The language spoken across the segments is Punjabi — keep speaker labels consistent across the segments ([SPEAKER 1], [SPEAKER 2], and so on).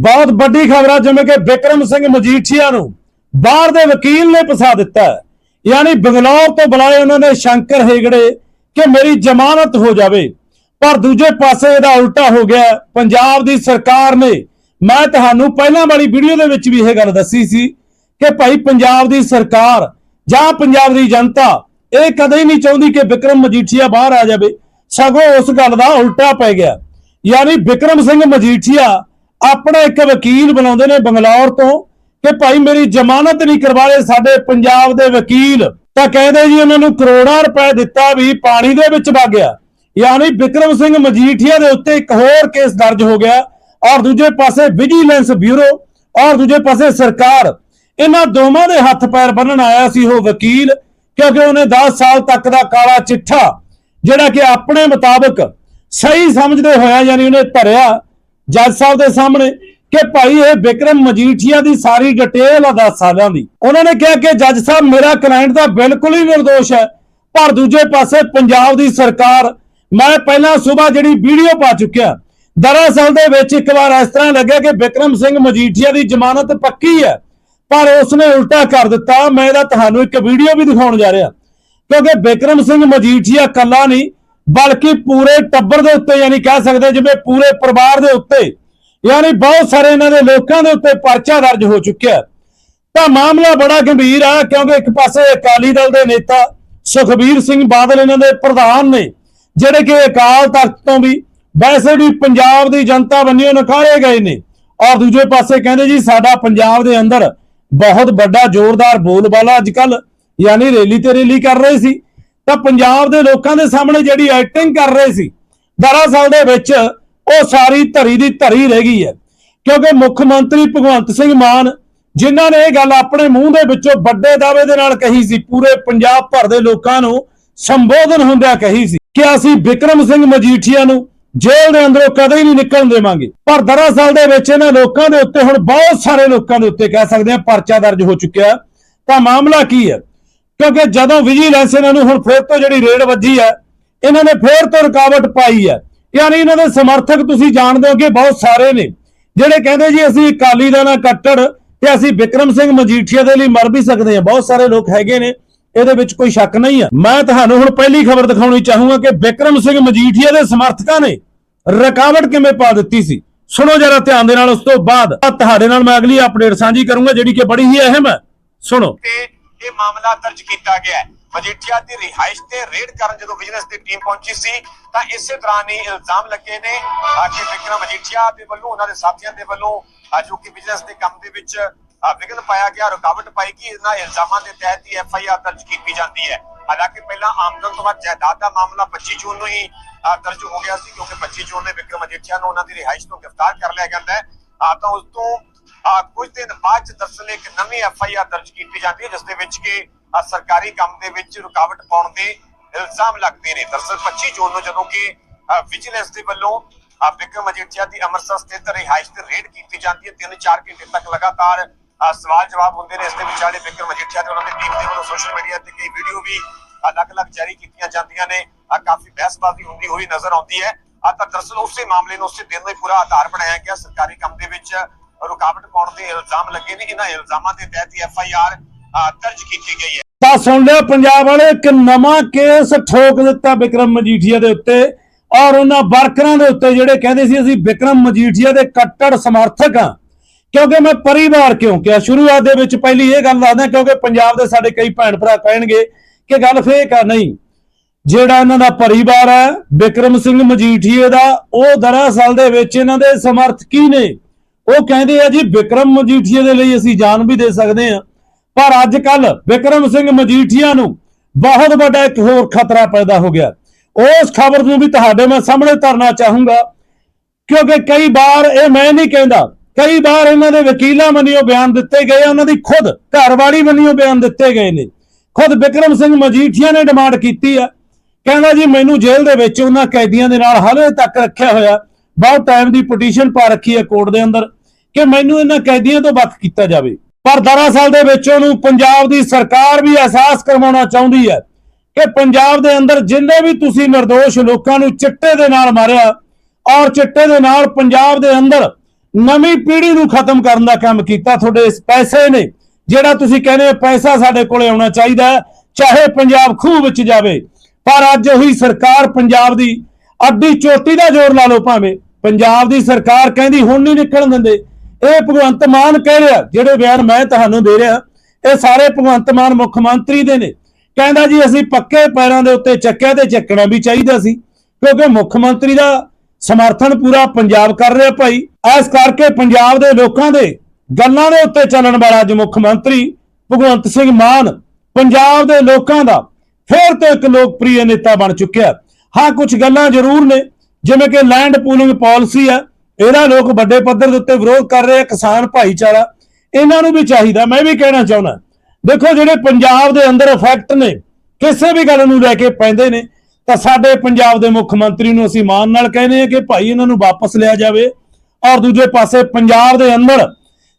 [SPEAKER 1] ਬਹੁਤ ਵੱਡੀ ਖਬਰ ਆ, ਜਿਵੇਂ ਕਿ ਵਿਕਰਮ ਸਿੰਘ ਮਜੀਠੀਆ ਨੂੰ ਬਾਹਰ ਦੇ ਵਕੀਲ ਨੇ ਫਸਾ ਦਿੱਤਾ ਯਾਨੀ ਬੰਗਲੌਰ ਤੋਂ ਬੁਲਾਏ ਉਹਨਾਂ ਨੇ ਸ਼ੰਕਰ ਹੇਗੜੇ ਕਿ ਮੇਰੀ ਜ਼ਮਾਨਤ ਹੋ ਜਾਵੇ। ਪਰ ਦੂਜੇ ਪਾਸੇ ਇਹਦਾ ਉਲਟਾ ਹੋ ਗਿਆ। ਪੰਜਾਬ ਦੀ ਸਰਕਾਰ ਨੇ, ਮੈਂ ਤੁਹਾਨੂੰ ਪਹਿਲਾਂ ਵਾਲੀ ਵੀਡੀਓ ਦੇ ਵਿੱਚ ਵੀ ਇਹ ਗੱਲ ਦੱਸੀ ਸੀ ਕਿ ਭਾਈ ਪੰਜਾਬ ਦੀ ਸਰਕਾਰ ਜਾਂ ਪੰਜਾਬ ਦੀ ਜਨਤਾ ਇਹ ਕਦੇ ਨਹੀਂ ਚਾਹੁੰਦੀ ਕਿ ਵਿਕਰਮ ਮਜੀਠੀਆ ਬਾਹਰ ਆ ਜਾਵੇ। ਸਗੋਂ ਉਸ ਗੱਲ ਦਾ ਉਲਟਾ ਪੈ ਗਿਆ। ਯਾਨੀ ਵਿਕਰਮ ਸਿੰਘ ਮਜੀਠੀਆ ਆਪਣਾ ਇੱਕ ਵਕੀਲ ਬਣਾਉਂਦੇ ਨੇ ਬੰਗਲੌਰ ਤੋਂ ਕਿ ਭਾਈ ਮੇਰੀ ਜ਼ਮਾਨਤ ਨਹੀਂ ਕਰਵਾ ਸਾਡੇ ਪੰਜਾਬ ਦੇ ਵਕੀਲ। ਤਾਂ ਕਹਿੰਦੇ ਜੀ ਉਹਨਾਂ ਨੂੰ ਕਰੋੜਾਂ ਰੁਪਏ ਦਿੱਤਾ ਵੀ ਪਾਣੀ ਦੇ ਵਿੱਚ ਵਗ ਗਿਆ। ਯਾਨੀ ਵਿਕਰਮ ਸਿੰਘ ਮਜੀਠੀਆ ਦੇ ਉੱਤੇ ਇੱਕ ਹੋਰ ਕੇਸ ਦਰਜ ਹੋ ਗਿਆ ਔਰ ਦੂਜੇ ਪਾਸੇ ਵਿਜੀਲੈਂਸ ਬਿਊਰੋ ਔਰ ਦੂਜੇ ਪਾਸੇ ਸਰਕਾਰ। ਇਹਨਾਂ ਦੋਵਾਂ ਦੇ ਹੱਥ ਪੈਰ ਬੰਨਣ ਆਇਆ ਸੀ ਉਹ ਵਕੀਲ, ਕਿਉਂਕਿ ਉਹਨੇ 10 ਸਾਲ ਤੱਕ ਦਾ ਕਾਲਾ ਚਿੱਠਾ, ਜਿਹੜਾ ਕਿ ਆਪਣੇ ਮੁਤਾਬਕ ਸਹੀ ਸਮਝਦੇ ਹੋਇਆ ਯਾਨੀ ਉਹਨੇ ਧਰਿਆ। ਜੱਜ ਸਾਹਿਬ ਦੇ ਸਾਹਮਣੇ ਕਿ ਭਾਈ ਇਹ ਵਿਕਰਮ ਮਜੀਠੀਆ ਦੀ ਸਾਰੀ ਡਿਟੇਲ ਆ 10 ਸਾਲਾਂ ਦੀ। ਉਹਨਾਂ ਨੇ ਕਿਹਾ ਕਿ ਜੱਜ ਸਾਹਿਬ, ਮੇਰਾ ਕਲਾਇੰਟ ਤਾਂ ਬਿਲਕੁਲ ਹੀ ਨਿਰਦੋਸ਼ ਹੈ, ਪਰ ਦੂਜੇ ਪਾਸੇ ਪੰਜਾਬ ਦੀ ਸਰਕਾਰ, ਮੈਂ ਪਹਿਲਾਂ ਸਵੇਰ ਜਿਹੜੀ ਵੀਡੀਓ ਪਾ ਚੁੱਕਿਆ, ਦਰਅਸਲ ਦੇ ਵਿੱਚ ਇੱਕ ਵਾਰ ਇਸ ਤਰ੍ਹਾਂ ਲੱਗਿਆ ਕਿ ਵਿਕਰਮ ਸਿੰਘ ਮਜੀਠੀਆ ਦੀ ਜ਼ਮਾਨਤ ਪੱਕੀ ਹੈ, ਪਰ ਉਸਨੇ ਉਲਟਾ ਕਰ ਦਿੱਤਾ। ਮੈਂ ਇਹਦਾ ਤੁਹਾਨੂੰ ਇੱਕ ਵੀਡੀਓ ਵੀ ਦਿਖਾਉਣ ਜਾ ਰਿਹਾ, ਕਿਉਂਕਿ ਵਿਕਰਮ ਸਿੰਘ ਮਜੀਠੀਆ ਕੱਲਾ ਨਹੀਂ ਬਲਕਿ ਪੂਰੇ ਟੱਬਰ ਦੇ ਉੱਤੇ ਯਾਨੀ ਕਹਿ ਸਕਦੇ ਜਿਵੇਂ ਪੂਰੇ ਪਰਿਵਾਰ ਦੇ ਉੱਤੇ, ਯਾਨੀ ਬਹੁਤ ਸਾਰੇ ਇਹਨਾਂ ਦੇ ਲੋਕਾਂ ਦੇ ਉੱਤੇ ਪਰਚਾ ਦਰਜ ਹੋ ਚੁੱਕਿਆ ਤਾਂ ਮਾਮਲਾ ਬੜਾ ਗੰਭੀਰ ਆ, ਕਿਉਂਕਿ ਇੱਕ ਪਾਸੇ ਅਕਾਲੀ ਦਲ ਦੇ ਨੇਤਾ ਸੁਖਬੀਰ ਸਿੰਘ ਬਾਦਲ ਇਹਨਾਂ ਦੇ ਪ੍ਰਧਾਨ ਨੇ, ਜਿਹੜੇ ਕਿ ਅਕਾਲ ਤਖਤ ਤੋਂ ਵੀ ਵੈਸੇ ਵੀ ਪੰਜਾਬ ਦੀ ਜਨਤਾ ਬੰਨਿਓ ਨਕਾਰੇ ਗਏ ਨੇ। ਔਰ ਦੂਜੇ ਪਾਸੇ ਕਹਿੰਦੇ ਜੀ, ਸਾਡਾ ਪੰਜਾਬ ਦੇ ਅੰਦਰ ਬਹੁਤ ਵੱਡਾ ਜ਼ੋਰਦਾਰ ਬੋਲਬਾਲਾ ਅੱਜ ਕੱਲ ਯਾਨੀ ਰੈਲੀ ਤੇ ਰੈਲੀ ਕਰ ਰਹੇ ਸੀ। ਤਾਂ ਪੰਜਾਬ ਦੇ ਲੋਕਾਂ ਦੇ ਸਾਹਮਣੇ ਜਿਹੜੀ ਐਕਟਿੰਗ ਕਰ ਰਹੇ ਸੀ, ਦਰਅਸਲ ਦੇ ਵਿੱਚ ਉਹ ਸਾਰੀ ਧਰੀ ਦੀ ਧਰੀ ਰਹਿ ਗਈ ਹੈ। ਕਿਉਂਕਿ ਮੁੱਖ ਮੰਤਰੀ ਭਗਵੰਤ ਸਿੰਘ ਮਾਨ, ਜਿਨ੍ਹਾਂ ਨੇ ਇਹ ਗੱਲ ਆਪਣੇ ਮੂੰਹ ਦੇ ਵਿੱਚੋਂ ਵੱਡੇ ਦਾਅਵੇ ਦੇ ਨਾਲ ਕਹੀ ਸੀ, ਪੂਰੇ ਪੰਜਾਬ ਭਰ ਦੇ ਲੋਕਾਂ ਨੂੰ ਸੰਬੋਧਨ ਹੁੰਦਿਆਂ ਕਹੀ ਸੀ ਕਿ ਅਸੀਂ ਵਿਕਰਮ ਸਿੰਘ ਮਜੀਠੀਆ ਨੂੰ ਜੇਲ੍ਹ ਦੇ ਅੰਦਰੋਂ ਕਦੇ ਨਹੀਂ ਨਿਕਲਣ ਦੇਵਾਂਗੇ। ਪਰ ਦਰਅਸਲ ਦੇ ਵਿੱਚ ਇਹਨਾਂ ਲੋਕਾਂ ਦੇ ਉੱਤੇ ਹੁਣ ਬਹੁਤ ਸਾਰੇ ਲੋਕਾਂ ਦੇ ਉੱਤੇ ਕਹਿ ਸਕਦੇ ਆ ਪਰਚਾ ਦਰਜ ਹੋ ਚੁੱਕਿਆ। ਤਾਂ ਮਾਮਲਾ ਕੀ ਹੈ? ਕਿਉਂਕਿ ਜਦੋਂ ਵਿਜੀਲੈਂਸ ਇਹਨਾਂ ਨੂੰ ਹੁਣ ਫੇਰ ਤੋਂ ਜਿਹੜੀ ਰੇਡ ਵੱਜੀ ਹੈ, ਇਹਨਾਂ ਨੇ ਫੇਰ ਤੋਂ ਰੁਕਾਵਟ ਪਾਈ ਹੈ। ਯਾਨੀ ਇਹਨਾਂ ਦੇ ਸਮਰਥਕ ਤੁਸੀਂ ਜਾਣਦੇ ਹੋ ਕਿ ਬਹੁਤ ਸਾਰੇ ਨੇ, ਜਿਹੜੇ ਕਹਿੰਦੇ ਜੀ ਅਸੀਂ ਅਕਾਲੀ ਦਲ ਨਾਲ ਕੱਟੜ ਤੇ ਅਸੀਂ ਵਿਕਰਮ ਸਿੰਘ ਮਜੀਠੀਆ ਦੇ ਲਈ ਮਰ ਵੀ ਸਕਦੇ ਹਾਂ। ਬਹੁਤ ਸਾਰੇ ਲੋਕ ਹੈਗੇ ਨੇ, ਇਹਦੇ ਵਿੱਚ ਕੋਈ ਸ਼ੱਕ ਨਹੀਂ ਹੈ। ਮੈਂ ਤੁਹਾਨੂੰ ਹੁਣ ਪਹਿਲੀ ਖਬਰ ਦਿਖਾਉਣੀ ਚਾਹੂੰਗਾ ਕਿ ਵਿਕਰਮ ਸਿੰਘ ਮਜੀਠੀਆ ਦੇ ਸਮਰਥਕਾਂ ਨੇ ਰੁਕਾਵਟ ਕਿਵੇਂ ਪਾ ਦਿੱਤੀ ਸੀ? ਸੁਣੋ ਜਰਾ ਧਿਆਨ ਦੇ ਨਾਲ ਉਸ ਤੋਂ ਬਾਅਦ। ਤੁਹਾਡੇ ਨਾਲ ਮੈਂ ਅਗਲੀ ਅਪਡੇਟ ਸਾਂਝੀ ਕਰੂੰਗਾ, ਜਿਹੜੀ ਕਿ ਬੜੀ ਹੀ ਅਹਿਮ ਹੈ। ਸੁਣੋ।
[SPEAKER 2] ਇਹ ਮਾਮਲਾ ਦਰਜ ਕੀਤਾ ਗਿਆ ਹੈ। ਮਜੀਠੀਆ ਦੀ ਰਿਹਾਇਸ਼ ਤੇ ਰੇਡ ਕਰਨ ਜਦੋਂ ਵਿਜੀਲੈਂਸ ਦੀ ਟੀਮ ਪਹੁੰਚੀ ਸੀ ਤਾਂ ਇਸੇ ਦੌਰਾਨ ਹੀ ਇਲਜ਼ਾਮ ਲੱਗੇ ਨੇ। ਕਿ ਵਿਕਰਮ ਮਜੀਠੀਆ ਦੇ ਵੱਲੋਂ ਉਹਨਾਂ ਦੇ ਸਾਥੀਆਂ ਦੇ ਵੱਲੋਂ ਜੋ ਕਿ ਵਿਜੀਲੈਂਸ ਦੇ ਕੰਮ ਦੇ ਵਿੱਚ ਅਹ, ਪਾਇਆ ਗਿਆ ਰੁਕਾਵਟ ਪਾਈ ਗਈ ਇਹਨਾਂ ਇਲਜ਼ਾਮਾਂ ਦੇ ਤਹਿਤ ਹੀ ਐਫ ਆਈ ਆਰ ਦਰਜ ਕੀਤੀ ਜਾਂਦੀ ਹੈ। ਹਾਲਾਂਕਿ ਪਹਿਲਾਂ ਆਮਦਨ ਤੋਂ ਬਾਅਦ ਜਾਇਦਾਦ ਦਾ ਮਾਮਲਾ 25 ਜੂਨ ਨੂੰ ਹੀ ਦਰਜ ਹੋ ਗਿਆ ਸੀ ਕਿਉਂਕਿ 25 ਜੂਨ ਨੇ ਵਿਕਰਮ ਮਜੀਠੀਆ ਨੂੰ ਉਹਨਾਂ ਦੀ ਰਿਹਾਇਸ਼ ਤੋਂ ਗ੍ਰਿਫਤਾਰ ਕਰ ਲਿਆ ਜਾਂਦਾ ਹੈ। ਤਾਂ ਉਸ ਤੋਂ ਕੁਝ ਦਿਨ ਬਾਅਦ ਚ ਦਰਸਲ ਇੱਕ ਨਵੀਂ ਐਫ ਆਈ ਆਰ ਦਰਜ ਕੀਤੀ ਜਾਂਦੀ ਹੈ, ਜਿਸ ਦੇ ਵਿੱਚ ਕਿ ਸਰਕਾਰੀ ਕੰਮ ਦੇ ਵਿੱਚ ਰੁਕਾਵਟ ਪਾਉਣ ਦੇ ਇਲਜ਼ਾਮ ਲੱਗਦੇ ਨੇ। ਦਰਸਲ 25 ਜੂਨ ਨੂੰ ਜਦੋਂ ਕਿ ਵਿਜੀਲੈਂਸ ਦੇ ਵੱਲੋਂ ਵਿਕਰਮ ਮਜੀਠੀਆ ਦੀ ਅੰਮ੍ਰਿਤਸਰ ਸਥਿਤ ਰਿਹਾਇਸ਼ ਤੇ ਰੇਡ ਕੀਤੀ ਜਾਂਦੀ ਹੈ। 3-4 ਘੰਟੇ ਤੱਕ ਲਗਾਤਾਰ ਸਵਾਲ ਜਵਾਬ ਹੁੰਦੇ ਨੇ। ਇਸ ਦੇ ਵਿਚਾਲੇ ਵਿਕਰਮ ਮਜੀਠੀਆ ਤੇ ਉਹਨਾਂ ਦੀ ਟੀਮ ਦੇ ਵੱਲੋਂ ਸੋਸ਼ਲ ਮੀਡੀਆ ਤੇ ਕਈ ਵੀਡੀਓ ਵੀ ਅਲੱਗ-ਅਲੱਗ ਜਾਰੀ ਕੀਤੀਆਂ ਜਾਂਦੀਆਂ ਨੇ। ਕਾਫੀ ਬਹਿਸਬਾਜ਼ੀ ਹੁੰਦੀ ਹੋਈ ਨਜ਼ਰ ਆਉਂਦੀ ਹੈ। ਆ ਤਾਂ ਦਰਸਲ ਉਸੇ ਮਾਮਲੇ ਨੂੰ, ਉਸੇ ਦਿਨ ਦਾ ਪੂਰਾ ਆਧਾਰ ਬਣਾਇਆ ਗਿਆ। ਸਰਕਾਰੀ ਕੰਮ ਦੇ ਵਿੱਚ ਰੁਕਾਵਟ ਪਾਉਣ ਦੇ ਇਲਜ਼ਾਮ ਲੱਗੇ ਨੇ। ਇਹਨਾਂ ਇਲਜ਼ਾਮਾਂ ਦੇ ਤਹਿਤ ਐਫ ਆਈ ਆਰ ਦਰਜ ਕੀਤੀ ਗਈ ਹੈ।
[SPEAKER 1] ਤਾਂ ਸੁਣ ਲਿਆ ਪੰਜਾਬ ਵਾਲੇ ਇੱਕ ਨਵਾਂ ਕੇਸ ਠੋਕ ਦਿੱਤਾ ਵਿਕਰਮ ਮਜੀਠੀਆ ਦੇ ਉੱਤੇ ਔਰ ਉਹਨਾਂ ਵਰਕਰਾਂ ਦੇ ਉੱਤੇ ਜਿਹੜੇ ਕਹਿੰਦੇ ਸੀ ਅਸੀਂ ਵਿਕਰਮ ਮਜੀਠੀਆ ਦੇ ਕੱਟੜ ਸਮਰਥਕ ਹਾਂ। ਕਿਉਂਕਿ ਮੈਂ ਪਰਿਵਾਰ ਕਿਉਂ ਕਿਹਾ? ਸ਼ੁਰੂਆਤ ਦੇ ਵਿੱਚ ਪਹਿਲੀ ਇਹ ਗੱਲ ਦੱਸਦਾ ਕਿਉਂਕਿ ਪੰਜਾਬ ਦੇ ਸਾਡੇ ਕਈ ਭੈਣ ਭਰਾ ਕਹਿਣਗੇ ਕਿ ਗੱਲ ਫੇਕ ਆ ਨਹੀਂ। ਜਿਹੜਾ ਇਹਨਾਂ ਦਾ ਪਰਿਵਾਰ ਹੈ, ਵਿਕਰਮ ਸਿੰਘ ਮਜੀਠੀਏ ਦਾ, ਉਹ ਦਰਅਸਲ ਦੇ ਵਿੱਚ ਇਹਨਾਂ ਦੇ ਸਮਰਥਕੀ ਨੇ। ਉਹ ਕਹਿੰਦੇ ਆ ਜੀ, ਵਿਕਰਮ ਮਜੀਠੀਏ ਦੇ ਲਈ ਅਸੀਂ ਜਾਨ ਵੀ ਦੇ ਸਕਦੇ ਹਾਂ। ਪਰ ਅੱਜ ਕੱਲ ਵਿਕਰਮ ਸਿੰਘ ਮਜੀਠੀਆ ਨੂੰ ਬਹੁਤ ਵੱਡਾ ਇੱਕ ਹੋਰ ਖਤਰਾ ਪੈਦਾ ਹੋ ਗਿਆ। ਉਸ ਖਬਰ ਨੂੰ ਵੀ ਤੁਹਾਡੇ ਮੈਂ ਸਾਹਮਣੇ ਧਰਨਾ ਚਾਹੂੰਗਾ, ਕਿਉਂਕਿ ਕਈ ਵਾਰ ਇਹ ਮੈਂ ਨਹੀਂ ਕਹਿੰਦਾ, ਕਈ ਵਾਰ ਇਹਨਾਂ ਦੇ ਵਕੀਲਾਂ ਵੱਲੋਂ ਬਿਆਨ ਦਿੱਤੇ ਗਏ ਉਹਨਾਂ ਦੀ ਖੁਦ ਘਰਵਾਲੀ ਵੱਲੋਂ ਬਿਆਨ ਦਿੱਤੇ ਗਏ ਨੇ। ਖੁਦ ਵਿਕਰਮ ਸਿੰਘ ਮਜੀਠੀਆ ਨੇ ਡਿਮਾਂਡ ਕੀਤੀ ਆ। ਕਹਿੰਦਾ ਜੀ, ਮੈਨੂੰ ਜੇਲ੍ਹ ਦੇ ਵਿੱਚ ਉਹਨਾਂ ਕੈਦੀਆਂ ਦੇ ਨਾਲ ਹਾਲੇ ਤੱਕ ਰੱਖਿਆ ਹੋਇਆ, ਬਹੁਤ ਟਾਈਮ ਦੀ ਪਟੀਸ਼ਨ ਪਾ ਰੱਖੀ ਹੈ ਕੋਰਟ ਦੇ ਅੰਦਰ, ਕਿ ਮੈਨੂੰ ਇਹਨਾਂ ਕੈਦੀਆਂ ਤੋਂ ਵੱਖ ਕੀਤਾ ਜਾਵੇ। ਪਰ ਦਰਅਸਲ ਦੇ ਵਿੱਚ ਉਹਨੂੰ ਪੰਜਾਬ ਦੀ ਸਰਕਾਰ ਵੀ ਅਹਿਸਾਸ ਕਰਵਾਉਣਾ ਚਾਹੁੰਦੀ ਹੈ ਕਿ ਪੰਜਾਬ ਦੇ ਅੰਦਰ ਜਿੰਨੇ ਵੀ ਤੁਸੀਂ નિર્ਦੋਸ਼ ਲੋਕਾਂ ਨੂੰ ਚਿੱਟੇ ਦੇ ਨਾਲ ਮਾਰਿਆ ਔਰ ਚਿੱਟੇ ਦੇ ਨਾਲ ਪੰਜਾਬ ਦੇ ਅੰਦਰ ਨਵੀਂ ਪੀੜ੍ਹੀ ਨੂੰ ਖਤਮ ਕਰਨ ਦਾ ਕੰਮ ਕੀਤਾ, ਤੁਹਾਡੇ ਇਸ ਪੈਸੇ ਨੇ, ਜਿਹੜਾ ਤੁਸੀਂ ਕਹਿੰਦੇ ਹੋ ਪੈਸਾ ਸਾਡੇ ਕੋਲੇ ਆਉਣਾ ਚਾਹੀਦਾ ਚਾਹੇ ਪੰਜਾਬ ਖੂਹ ਵਿੱਚ ਜਾਵੇ, ਪਰ ਅੱਜ ਉਹੀ ਸਰਕਾਰ ਪੰਜਾਬ ਦੀ ਅੱਡੀ ਚੋਟੀ ਦਾ ਜ਼ੋਰ ਲਾ ਲਓ ਭਾਵੇਂ, ਪੰਜਾਬ ਦੀ ਸਰਕਾਰ ਕਹਿੰਦੀ ਹੁਣ ਨਹੀਂ ਨਿਕਲਣ ਦਿੰਦੇ ਇਹ ਭਗਵੰਤ ਮਾਨ ਕਹਿ ਰਿਹਾ, ਜਿਹੜੇ ਬਿਆਨ ਮੈਂ ਤੁਹਾਨੂੰ ਦੇ ਰਿਹਾ, ਇਹ ਸਾਰੇ ਭਗਵੰਤ ਮਾਨ ਮੁੱਖ ਮੰਤਰੀ ਦੇ ਨੇ। ਕਹਿੰਦਾ ਜੀ, ਅਸੀਂ ਪੱਕੇ ਪੈਰਾਂ ਦੇ ਉੱਤੇ ਚੱਕਿਆ ਤੇ ਚੱਕਣਾ ਵੀ ਚਾਹੀਦਾ ਸੀ, ਕਿਉਂਕਿ ਮੁੱਖ ਮੰਤਰੀ ਦਾ ਸਮਰਥਨ ਪੂਰਾ ਪੰਜਾਬ ਕਰ ਰਿਹਾ ਭਾਈ। ਇਸ ਕਰਕੇ ਪੰਜਾਬ ਦੇ ਲੋਕਾਂ ਦੇ ਗੱਲਾਂ ਦੇ ਉੱਤੇ ਚੱਲਣ ਵਾਲਾ ਅੱਜ ਮੁੱਖ ਮੰਤਰੀ ਭਗਵੰਤ ਸਿੰਘ ਮਾਨ ਪੰਜਾਬ ਦੇ ਲੋਕਾਂ ਦਾ ਫਿਰ ਤੋਂ ਇੱਕ ਲੋਕਪ੍ਰਿਯ ਨੇਤਾ ਬਣ ਚੁੱਕਿਆ। ਹਾਂ ਕੁਝ ਗੱਲਾਂ ਜ਼ਰੂਰ ਨੇ, ਜਿਵੇਂ ਕਿ ਲੈਂਡ ਪੂਲਿੰਗ ਪਾਲਿਸੀ ਹੈ ਇਹਦਾ ਲੋਕ ਵੱਡੇ ਪੱਧਰ ਦੇ ਉੱਤੇ ਵਿਰੋਧ ਕਰ ਰਹੇ ਆ, ਕਿਸਾਨ ਭਾਈਚਾਰਾ। ਇਹਨਾਂ ਨੂੰ ਵੀ ਚਾਹੀਦਾ, ਮੈਂ ਵੀ ਕਹਿਣਾ ਚਾਹੁੰਦਾ। ਦੇਖੋ, ਜਿਹੜੇ ਪੰਜਾਬ ਦੇ ਅੰਦਰ ਇਫੈਕਟ ਨੇ, ਕਿਸੇ ਵੀ ਗੱਲ ਨੂੰ ਲੈ ਕੇ ਪੈਂਦੇ ਨੇ, ਤਾਂ ਸਾਡੇ ਪੰਜਾਬ ਦੇ ਮੁੱਖ ਮੰਤਰੀ ਨੂੰ ਅਸੀਂ ਮਾਣ ਨਾਲ ਕਹਿੰਦੇ ਆ ਕਿ ਭਾਈ ਇਹਨਾਂ ਨੂੰ ਵਾਪਸ ਲਿਆ ਜਾਵੇ। ਔਰ ਦੂਜੇ ਪਾਸੇ ਪੰਜਾਬ ਦੇ ਅੰਦਰ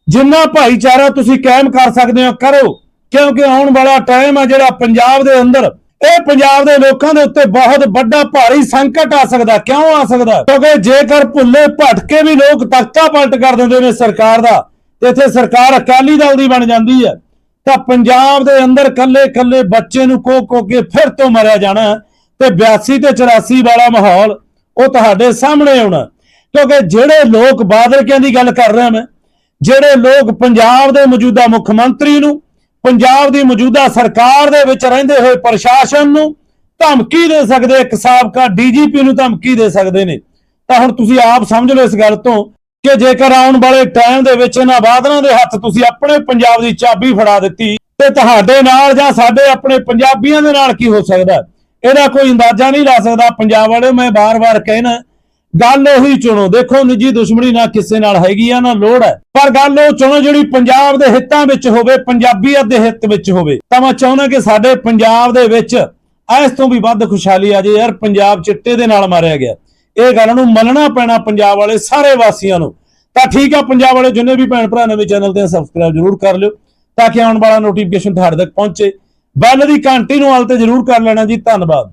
[SPEAKER 1] ਜਿੰਨਾ ਭਾਈਚਾਰਾ ਤੁਸੀਂ ਕਾਇਮ ਕਰ ਸਕਦੇ ਹੋ, ਕਰੋ। ਕਿਉਂਕਿ ਆਉਣ ਵਾਲਾ ਟਾਈਮ ਆ ਜਿਹੜਾ ਪੰਜਾਬ ਦੇ ਅੰਦਰ ਇਹ ਪੰਜਾਬ ਦੇ ਲੋਕਾਂ ਦੇ ਉੱਤੇ ਬਹੁਤ ਵੱਡਾ ਭਾਰੀ ਸੰਕਟ ਆ ਸਕਦਾ। ਕਿਉਂ ਆ ਸਕਦਾ? ਕਿਉਂਕਿ ਜੇਕਰ ਭੁੱਲੇ ਭਟਕੇ ਵੀ ਲੋਕ ਤਖਤਾ ਪਲਟ ਕਰ ਦਿੰਦੇ ਨੇ ਸਰਕਾਰ ਦਾ, ਤੇ ਇੱਥੇ ਸਰਕਾਰ ਅਕਾਲੀ ਦਲ ਦੀ ਬਣ ਜਾਂਦੀ ਹੈ, ਤਾਂ ਪੰਜਾਬ ਦੇ ਅੰਦਰ ਕੱਲੇ ਕੱਲੇ ਬੱਚੇ ਨੂੰ ਕੋ ਕੋ ਕੇ ਫਿਰ ਤੋਂ ਮਰਿਆ ਜਾਣਾ ਤੇ 82 ਤੇ 84 ਵਾਲਾ ਮਾਹੌਲ ਉਹ ਤੁਹਾਡੇ ਸਾਹਮਣੇ ਆਉਣਾ ਕਿਉਂਕਿ ਜਿਹੜੇ ਲੋਕ ਬਾਦਲਕਿਆਂ ਦੀ ਗੱਲ ਕਰ ਰਿਹਾ ਮੈਂ ਜਿਹੜੇ ਲੋਕ ਪੰਜਾਬ ਦੇ ਮੌਜੂਦਾ ਮੁੱਖ ਮੰਤਰੀ ਨੂੰ ਪੰਜਾਬ ਦੀ ਮੌਜੂਦਾ ਸਰਕਾਰ ਦੇ ਵਿੱਚ ਰਹਿੰਦੇ ਹੋਏ ਪ੍ਰਸ਼ਾਸਨ ਨੂੰ ਧਮਕੀ ਦੇ ਸਕਦੇ ਇੱਕ ਸਾਬਕਾ ਡੀਜੀਪੀ ਨੂੰ ਧਮਕੀ ਦੇ ਸਕਦੇ ਨੇ। ਤਾਂ ਹੁਣ ਤੁਸੀਂ ਆਪ ਸਮਝ ਲਓ ਇਸ ਗੱਲ ਤੋਂ ਕਿ ਜੇਕਰ ਆਉਣ ਵਾਲੇ ਟਾਈਮ ਦੇ ਵਿੱਚ ਇਹਨਾਂ ਬਾਦਲਾਂ ਦੇ ਹੱਥ ਤੁਸੀਂ ਆਪਣੇ ਪੰਜਾਬ ਦੀ ਚਾਬੀ ਫੜਾ ਦਿੱਤੀ ਤੇ ਤੁਹਾਡੇ ਨਾਲ ਜਾਂ ਸਾਡੇ ਆਪਣੇ ਪੰਜਾਬੀਆਂ ਦੇ ਨਾਲ ਕੀ ਹੋ ਸਕਦਾ? ਇਹਦਾ ਕੋਈ ਅੰਦਾਜ਼ਾ ਨਹੀਂ ਲਾ ਸਕਦਾ। ਪੰਜਾਬ ਵਾਲੇ ਮੈਂ ਬਾਰ-ਬਾਰ ਕਹਿਣਾ ਗੱਲ ਉਹੀ ਚੁਣੋ। ਦੇਖੋ, ਨਿੱਜੀ ਦੁਸ਼ਮਣੀ ਨਾ ਕਿਸੇ ਨਾਲ ਹੈਗੀ ਆ, ਨਾ ਲੋੜ ਹੈ। ਪਰ ਗੱਲ ਉਹ ਚੁਣੋ ਜਿਹੜੀ ਪੰਜਾਬ ਦੇ ਹਿੱਤਾਂ ਵਿੱਚ ਹੋਵੇ, ਪੰਜਾਬੀਅਤ ਦੇ ਹਿੱਤ ਵਿੱਚ ਹੋਵੇ। ਤਾਂ ਮੈਂ ਚਾਹੁੰਦਾ ਕਿ ਸਾਡੇ ਪੰਜਾਬ ਦੇ ਵਿੱਚ ਇਸ ਤੋਂ ਵੀ ਵੱਧ ਖੁਸ਼ਹਾਲੀ ਆ ਜੇ ਯਾਰ, ਪੰਜਾਬ ਚਿੱਟੇ ਦੇ ਨਾਲ ਮਾਰਿਆ ਗਿਆ। ਇਹ ਗੱਲ ਨੂੰ ਮੰਨਣਾ ਪੈਣਾ ਪੰਜਾਬ ਵਾਲੇ ਸਾਰੇ ਵਾਸੀਆਂ ਨੂੰ। ਤਾਂ ਠੀਕ ਆ, ਪੰਜਾਬ ਵਾਲੇ ਜਿੰਨੇ ਵੀ ਭੈਣ ਭਰਾ ਨਵੇਂ ਚੈਨਲ ਤੇ ਸਬਸਕ੍ਰਾਈਬ ਜਰੂਰ ਕਰ ਲਿਓ, ਤਾਂ ਕਿ ਆਉਣ ਵਾਲਾ ਨੋਟੀਫਿਕੇਸ਼ਨ ਤੁਹਾਡੇ ਤੱਕ ਪਹੁੰਚੇ। ਬੈਲ ਦੀ ਘੰਟੀ ਨੂੰ ਹਾਲ ਤੇ ਜਰੂਰ ਕਰ ਲੈਣਾ ਜੀ। ਧੰਨਵਾਦ।